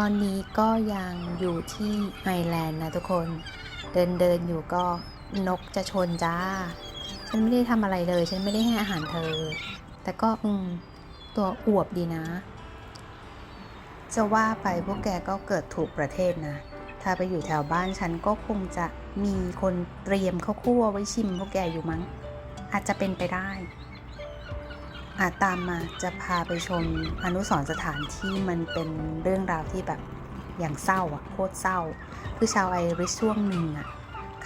ตอนนี้ก็ยังอยู่ที่ไอแลนด์นะทุกคน เดินเดินอยู่ก็นกจะชนจ้า ฉันไม่ได้ทำอะไรเลย ฉันไม่ได้ให้อาหารเธอ แต่ก็อืมตัวอวบดีนะ จะว่าไปพวกแกก็เกิดถูกประเทศนะ ถ้าไปอยู่แถวบ้านฉันก็คงจะมีคนเตรียมข้าวคั่วไว้ชิมพวกแกอยู่มั้ง อาจจะเป็นไปได้ อาตามมาจะพาไปชมอนุสรสถานที่มันเป็นเรื่องราวที่แบบอย่างเศร้าอะโคตรเศร้า คือชาวไอริชช่วงหนึ่งอะ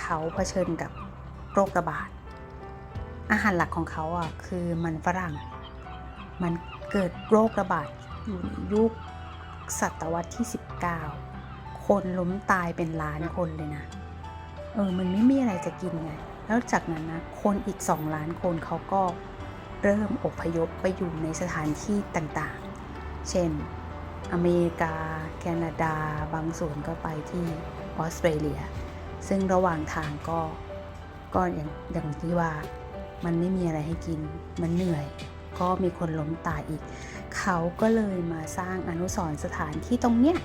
เขาเผชิญกับโรคระบาด อาหารหลักของเขาอะคือมันฝรั่ง มันเกิดโรคระบาดอยู่ในยุคศตวรรษที่ 19 คนล้มตายเป็นล้านคนเลยนะ เออ มันไม่มีอะไรจะกินไง แล้วจากนั้นนะ คนอีก 2 ล้านคนเขาก็ เริ่มอพยพไปอยู่ในสถานที่ต่างๆ เช่น อเมริกา แคนาดา บางส่วนก็ไปที่ออสเตรเลีย ซึ่งระหว่างทางก็ก็อย่างอย่างที่ว่ามันไม่มีอะไรให้กิน มันเหนื่อย ก็มีคนล้มตายอีก เขาก็เลยมาสร้างอนุสรณ์สถานที่ตรงเนี้ย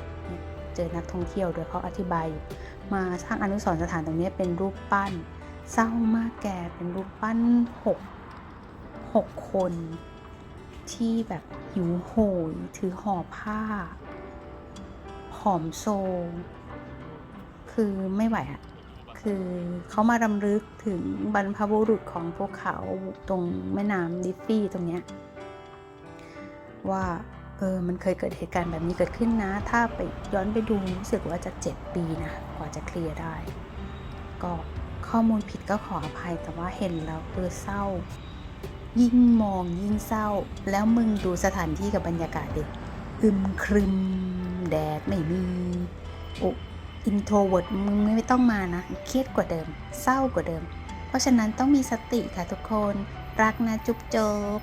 เจอนักท่องเที่ยวด้วยเขาอธิบาย มาสร้างอนุสรณ์สถานตรงเนี้ยเป็นรูปปั้น เศร้ามากแกเป็นรูปปั้นหก หกคน ที่แบบหิวโหยถือห่อผ้า ผอมโซ คือไม่ไหวอะคือเขามารำลึกถึงบรรพบุรุษของพวกเขาตรงแม่น้ำลิฟฟี่ตรงเนี้ยว่าเออมันเคยเกิดเหตุการณ์แบบนี้เกิดขึ้นนะ ถ้าไปย้อนไปดูรู้สึกว่าจะ 7 ปีนะกว่าจะเคลียร์ได้ ก็ข้อมูลผิดก็ขออภัยแต่ว่าเห็นแล้วเออเศร้า ยิ่งมองยิ่งเศร้า แล้วมึงดูสถานที่กับบรรยากาศดิอึมครึม แดดไม่มีโอ้อินโทรเวิร์ดมึงไม่ต้องมานะ เครียดกว่าเดิม เศร้ากว่าเดิม เพราะฉะนั้นต้องมีสติค่ะทุกคน รักนะจุ๊บจบ